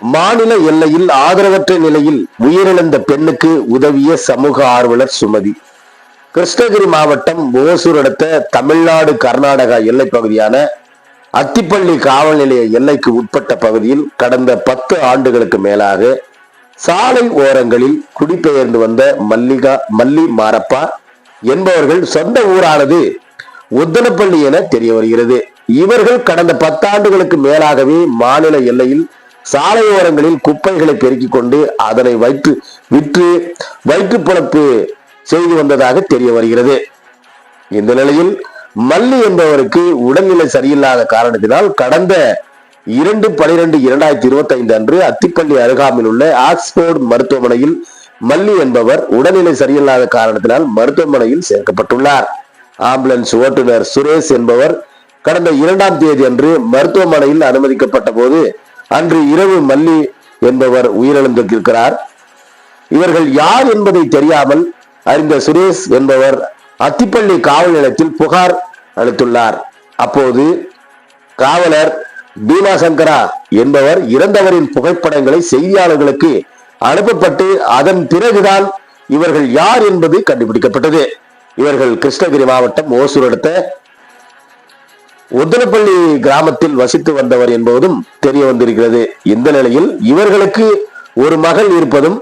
மாநில எல்லையில் ஆதரவற்ற நிலையில் உயிரிழந்த பெண்ணுக்கு உதவிய சமூக ஆர்வலர் சுமதி. கிருஷ்ணகிரி மாவட்டம் ஓசூர் அடுத்த தமிழ்நாடு கர்நாடகா எல்லைப் பகுதியான அத்திப்பள்ளி காவல் நிலைய எல்லைக்கு உட்பட்ட பகுதியில் கடந்த பத்து ஆண்டுகளுக்கு மேலாக சாலை ஓரங்களில் குடிபெயர்ந்து வந்த மல்லிகா மல்லி மாரப்பா என்பவர்கள் சொந்த ஊரானது உத்தனப்பள்ளி என தெரிய வருகிறது. இவர்கள் கடந்த பத்தாண்டுகளுக்கு மேலாகவே மாநில எல்லையில் சாலையோரங்களில் குப்பைகளை பெருக்கிக் கொண்டு அதனை வைத்து விற்று வயிற்று பிழப்பு செய்து வந்ததாக தெரிய வருகிறது. இந்த நிலையில் மல்லி என்பவருக்கு உடல்நிலை சரியில்லாத காரணத்தினால் கடந்த இரண்டு பனிரெண்டு இரண்டாயிரத்தி இருபத்தி ஐந்து அன்று அத்திப்பள்ளி அருகாமையில் உள்ள ஆக்ஸ்போர்ட் மருத்துவமனையில் மல்லி என்பவர் உடல்நிலை சரியில்லாத காரணத்தினால் மருத்துவமனையில் சேர்க்கப்பட்டுள்ளார். ஆம்புலன்ஸ் ஓட்டுநர் சுரேஷ் என்பவர் கடந்த இரண்டாம் தேதி அன்று மருத்துவமனையில் அனுமதிக்கப்பட்ட போது அன்று இரவு மல்லி என்பவர் உயிரிழந்திருக்கிறார். இவர்கள் யார் என்பதை தெரியாமல் அறிந்த சுரேஷ் என்பவர் அத்திப்பள்ளி காவல் நிலையத்தில் புகார் அளித்துள்ளார். அப்போது காவலர் பீமாசங்கரா என்பவர் இறந்தவரின் புகைப்படங்களை செய்தியாளர்களுக்கு அனுப்பப்பட்டு அதன் பிறகுதான் இவர்கள் யார் என்பது கண்டுபிடிக்கப்பட்டது. இவர்கள் கிருஷ்ணகிரி மாவட்டம் ஓசூர் அடுத்த ஒத்தனப்பள்ளி கிராமத்தில் வசித்து வந்தவர் என்பதும் தெரிய வந்திருக்கிறது. இந்த நிலையில் இவர்களுக்கு ஒரு மகள் இருப்பதும்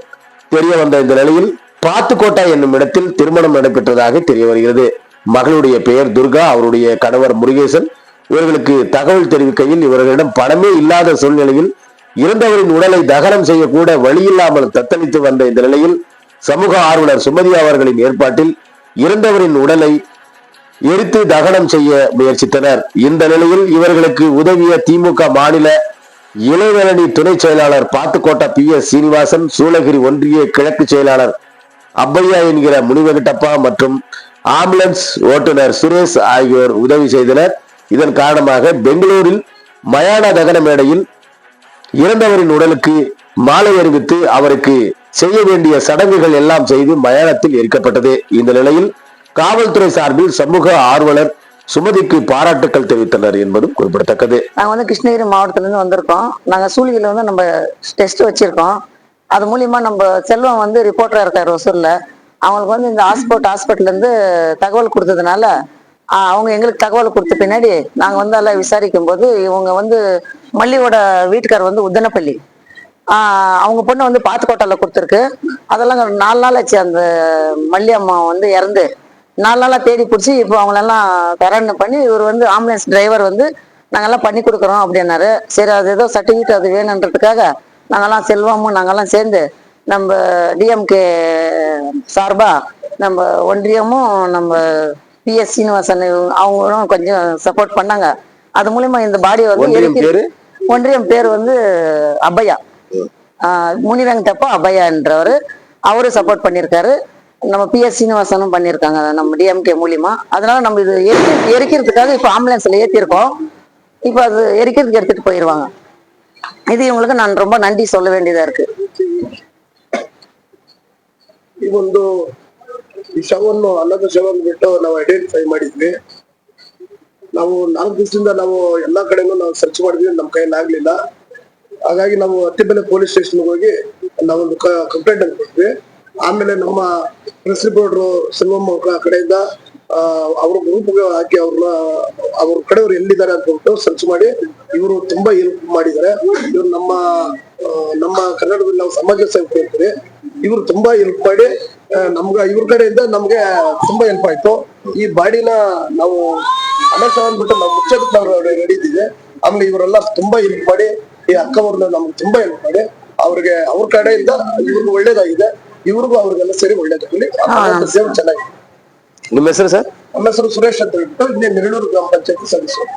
தெரிய வந்த இந்த நிலையில் பாத்துக்கோட்டா என்னும் இடத்தில் திருமணம் நடைபெற்றதாக தெரிய வருகிறது. மகளுடைய பெயர் துர்கா அவருடைய கணவர் முருகேசன் இவர்களுக்கு தகவல் தெரிவிக்கையில் இவர்களிடம் பணமே இல்லாத சூழ்நிலையில் இறந்தவரின் உடலை தகனம் செய்யக்கூட வழியில்லாமல் தத்தளித்து வந்த இந்த நிலையில் சமூக ஆர்வலர் சுமதி அவர்களின் ஏற்பாட்டில் இறந்தவரின் உடலை எரித்து தகனம் செய்ய முயற்சித்தனர். இந்த நிலையில் இவர்களுக்கு உதவிய திமுக மாநில இளைஞரணி துணை செயலாளர் பாத்துக்கோட்டா பி எஸ் சீனிவாசன் சூளகிரி ஒன்றிய கிழக்கு செயலாளர் அப்பையா என்கிற முனிவெங்கடப்பா மற்றும் ஆம்புலன்ஸ் ஓட்டுநர் சுரேஷ் ஆகியோர் உதவி செய்தனர். இதன் காரணமாக பெங்களூரில் மயான தகன மேடையில் இறந்தவரின் உடலுக்கு மாலை அறிவித்து அவருக்கு செய்ய வேண்டிய சடங்குகள் எல்லாம் செய்து மயானத்தில் எரிக்கப்பட்டது. இந்த நிலையில் காவல்துறை சார்பில் சமூக ஆர்வலர் சுமதிக்கு பாராட்டுக்கள் தெரிவித்தனர் என்பதும் குறிப்பிடத்தக்கது. நாங்க வந்து கிருஷ்ணகிரி மாவட்டத்துல இருந்து வந்திருக்கோம். நாங்க சூழியில் வந்து நம்ம டெஸ்ட் வச்சிருக்கோம். அது மூலியமா நம்ம செல்வம் வந்து ரிப்போர்ட்டரா இருக்காரு ஒசூர்ல. அவங்களுக்கு வந்து இந்த ஹாஸ்பிட்டல் ஹாஸ்பிட்டல்லேருந்து தகவல் கொடுத்ததுனால அவங்க எங்களுக்கு தகவல் கொடுத்த பின்னாடி நாங்க வந்து எல்லாம் விசாரிக்கும் போது இவங்க வந்து மல்லியோட வீட்டுக்கார் வந்து உத்தனப்பள்ளி அவங்க பொண்ணு வந்து பாத்துக்கோட்டையில கொடுத்துருக்கு. அதெல்லாம் நாலு நாள் ஆச்சு அந்த மல்லி அம்மா வந்து இறந்து. நாலு நாளா தேடி பிடிச்சி இப்போ அவங்களெல்லாம் கரண்ட் பண்ணி இவர் வந்து ஆம்புலன்ஸ் டிரைவர் வந்து நாங்கெல்லாம் பண்ணி கொடுக்குறோம் அப்படின்னாரு. சரி அது ஏதோ சர்டிஃபிகேட் அது வேணுன்றதுக்காக நாங்கெல்லாம் செல்வமும் நாங்கெல்லாம் சேர்ந்து நம்ம டிஎம்கே சார்பா நம்ம ஒன்றியமும் நம்ம பிஎஸ் சீனிவாசன் அவங்களும் கொஞ்சம் சப்போர்ட் பண்ணாங்க. அது மூலியமா இந்த பாடியை வந்து ஒன்றியம் பேரு? ஒன்றியம் பேர் வந்து அபயா. ஆஹ் முனிரங்கத்தப்பா அபயான்றவர். அவரு சப்போர்ட் பண்ணியிருக்காரு நம்ம பிஎஸ் சீனிவாசனும் பண்ணியிருக்காங்க நம்ம டிஎம்கே மூலியமா. அதனால நம்ம இது எரிக்க எரிக்கிறதுக்காக இப்போ ஆம்புலன்ஸ்ல ஏற்றிருக்கோம் இப்போ அது எரிக்கிறதுக்கு எடுத்துட்டு போயிடுவாங்க இது இவங்களுக்கு நான் ரொம்ப நன்றி சொல்ல வேண்டியதா இருக்கு. ಈ ಶವವನ್ನು ಅನ್ನದ ಶವವನ್ನು ಬಿಟ್ಟು ನಾವು ಐಡೆಂಟಿಫೈ ಮಾಡಿದ್ವಿ. ನಾವು ನಾಲ್ಕು ದಿವಸದಿಂದ ನಾವು ಎಲ್ಲಾ ಕಡೆನೂ ನಾವು ಸರ್ಚ್ ಮಾಡಿದ್ವಿ ನಮ್ಮ ಕೈಯಲ್ಲಿ ಆಗ್ಲಿಲ್ಲ. ಹಾಗಾಗಿ ನಾವು ಅತ್ತಿಬೆಲೆ ಪೊಲೀಸ್ ಸ್ಟೇಷನ್ಗೆ ಹೋಗಿ ನಾವೊಂದು ಕಂಪ್ಲೇಂಟ್ ಅನ್ನು ಕೊಟ್ವಿ. ಆಮೇಲೆ ನಮ್ಮ ಪ್ರೆಸ್ ರಿಪೋರ್ಟರ್ ಸೆಲ್ವಮ್ಮ ಕಡೆಯಿಂದ ಅವ್ರ ಗ್ರೂಪ್ ಹಾಕಿ ಅವ್ರನ್ನ, ಅವ್ರ ಕಡೆಯವ್ರು ಎಲ್ಲಿದ್ದಾರೆ ಅಂತ ಹೇಳ್ಬಿಟ್ಟು ಸರ್ಚ್ ಮಾಡಿ, ಇವರು ತುಂಬಾ ಹೆಲ್ಪ್ ಮಾಡಿದ್ದಾರೆ. ಇವ್ರು ನಮ್ಮ ನಮ್ಮ ಕನ್ನಡದಲ್ಲಿ ನಾವು ಸಮಾಜ ಸೇವೆ ಇರ್ತೀವಿ ಇವ್ರು ತುಂಬಾ ಹೆಲ್ಪ್ ಮಾಡಿ ನಮ್ಗ ಇವ್ರ ಕಡೆಯಿಂದ ನಮ್ಗೆ ತುಂಬಾ ಹೆಲ್ಪ್ ಆಯ್ತು. ಈ ಬಾಡಿನ ನಾವು ಅನಂತ ಬಿಟ್ಟು ನಾವು ಮುಚ್ಚೋದಕ್ಕೆ ನಾವು ರೆಡಿ ಇದ್ದೀವಿ. ಆಮೇಲೆ ಇವರೆಲ್ಲ ತುಂಬಾ ಹೆಲ್ಪ್ ಮಾಡಿ ಈ ಅಕ್ಕವ್ರನ್ನ ನಮ್ಗೆ ತುಂಬಾ ಹೆಲ್ಪ್ ಮಾಡಿ ಅವ್ರಿಗೆ ಅವ್ರ ಕಡೆಯಿಂದ ಇವ್ರಿಗೂ ಒಳ್ಳೇದಾಗಿದೆ. ಇವ್ರಿಗೂ ಅವ್ರಿಗೆಲ್ಲ ಸೇರಿ ಒಳ್ಳೇದಾಗಲಿ ಸೇವೆ ಚೆನ್ನಾಗಿದೆ. ನಿಮ್ಮ ಹೆಸರು ಸರ್? ನಮ್ಮ ಹೆಸರು ಸುರೇಶ್ ಅಂತ ಹೇಳ್ಬಿಟ್ಟು ಇನ್ನೇ ನೆರಳೂರು ಗ್ರಾಮ ಪಂಚಾಯತಿ ಸದಸ್ಯರು.